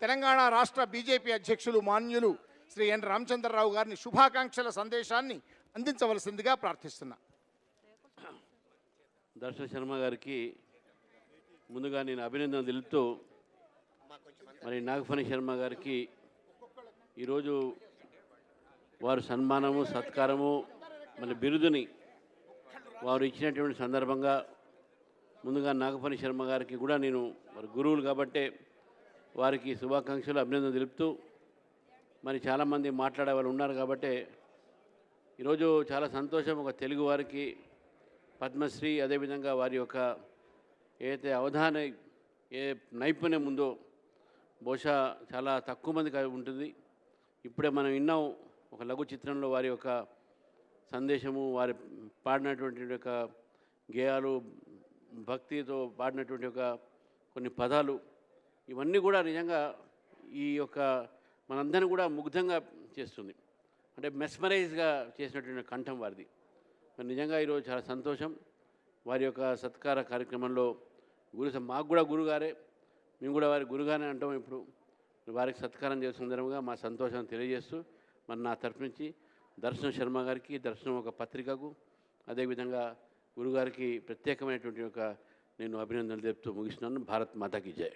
తెలంగాణ రాష్ట్ర బీజేపీ అధ్యక్షులు మాన్యులు శ్రీ ఎన్ రామచంద్రరావు గారిని శుభాకాంక్షల సందేశాన్ని అందించవలసిందిగా ప్రార్థిస్తున్నా. దర్శన శర్మ గారికి ముందుగా నేను అభినందన తెలుపుతూ మరి నాగఫణి శర్మ గారికి ఈరోజు వారు సన్మానము సత్కారము మన బిరుదుని వారు ఇచ్చినటువంటి సందర్భంగా ముందుగా నాగఫణి శర్మ గారికి కూడా నేను వారి గురువులు కాబట్టే వారికి శుభాకాంక్షలు అభినందన తెలుపుతూ మరి చాలామంది మాట్లాడే వాళ్ళు ఉన్నారు కాబట్టే ఈరోజు చాలా సంతోషం ఒక తెలుగు వారికి పద్మశ్రీ అదేవిధంగా వారి యొక్క ఏదైతే అవధాన ఏ నైపుణ్యం ఉందో బహుశా చాలా తక్కువ మందికి ఉంటుంది. ఇప్పుడే మనం విన్నాం ఒక లఘు చిత్రంలో వారి యొక్క సందేశము వారి పాడినటువంటి యొక్క గేయాలు భక్తితో పాడినటువంటి ఒక కొన్ని పదాలు ఇవన్నీ కూడా నిజంగా ఈ యొక్క మనందరిని కూడా ముగ్ధంగా చేస్తుంది. అంటే మెస్మరైజ్గా చేసినటువంటి కంఠం వారిది. మరి నిజంగా ఈరోజు చాలా సంతోషం. వారి యొక్క సత్కార కార్యక్రమంలో గురు మాకు కూడా గురుగారే మేము కూడా వారి గురుగానే అంటాం ఇప్పుడు. వారికి సత్కారం చేసే సందర్భంగా మా సంతోషం తెలియజేస్తూ మరి నా తరఫు నుంచి దర్శన శర్మ గారికి దర్శనం ఒక పత్రికకు అదేవిధంగా గురుగారికి ప్రత్యేకమైనటువంటి ఒక నేను అభినందనలు తెలుపుతూ ముగిస్తున్నాను. భారత్ మాతాకి జయ